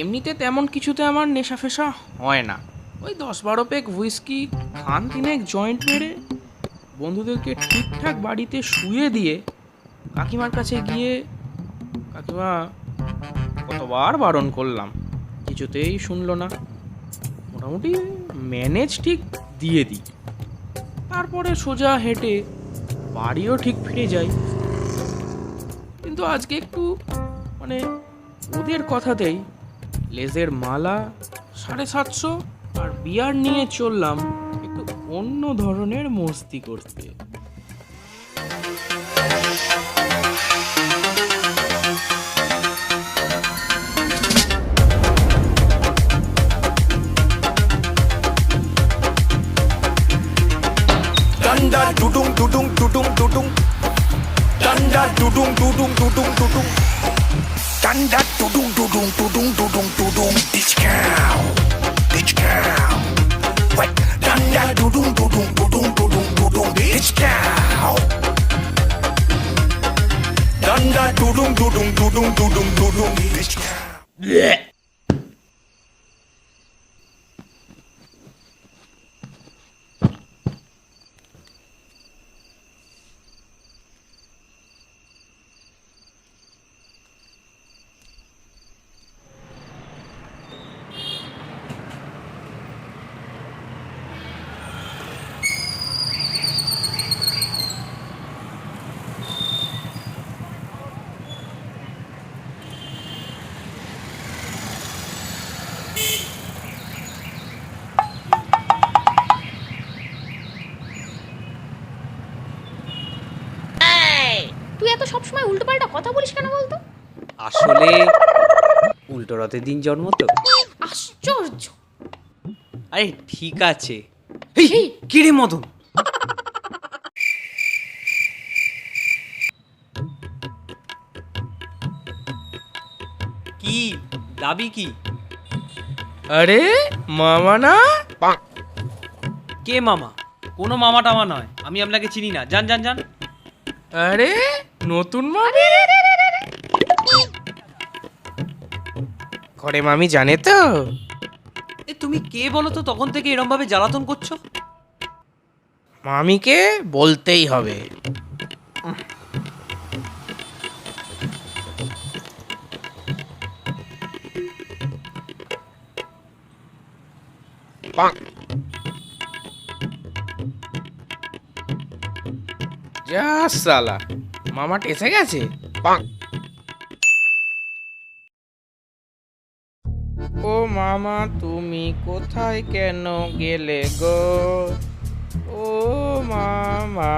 এমনিতে তেমন কিছুতে আমার নেশা ফেশা হয় না। ওই দশ বারো পেক হুইস্কি, খান তিনেক জয়েন্ট মেরে বন্ধুদেরকে ঠিকঠাক বাড়িতে শুয়ে দিয়ে কাকিমার কাছে গিয়ে কাকিমা কতবার বারণ করলাম, কিছুতেই শুনলো না। মোটামুটি ম্যানেজ ঠিক দিয়ে দিই। তারপরে সোজা হেঁটে বাড়িও ঠিক ফিরে যাই। কিন্তু আজকে একটু মানে ওদের কথাতেই লেজের মালা, সাড়ে সাতশো আর বিয়ার নিয়ে চললাম একটু অন্য ধরনের মস্তি করতে। টুটুং টুটুং টুটুং টুটুং। টুটুং টুটুং টুটুং টুটুং। tanda tudung tudung tudung tudung tudung ditch cow ditch cow What tanda tudung tudung tudung tudung tudung ditch cow Tanda tudung tudung tudung tudung tudung ditch cow সবসময় উল্টোপাল্টা কথা বলিস কেন বলতো? আসলে উল্টো রথের দিন জন্ম তো। আশ্চর্য। আরে ঠিক আছে। এই কি মদন? কি? দাবি কি? আরে মামা না? কে মামা? কোনো মামা টামা নয়। আমি আপনাকে চিনি না। যান যান যান। আরে নতুন মামি? ঘরে মামি জানে তো। এ তুমি কে বলো তো তখন থেকে এরম ভাবে জ্বালাতন করছ? মামিকে বলতেই হবে। যা সালা মামা টেসে গেছে? ও মামা তুমি কোথায় কেন গেলে গো? ও মামা।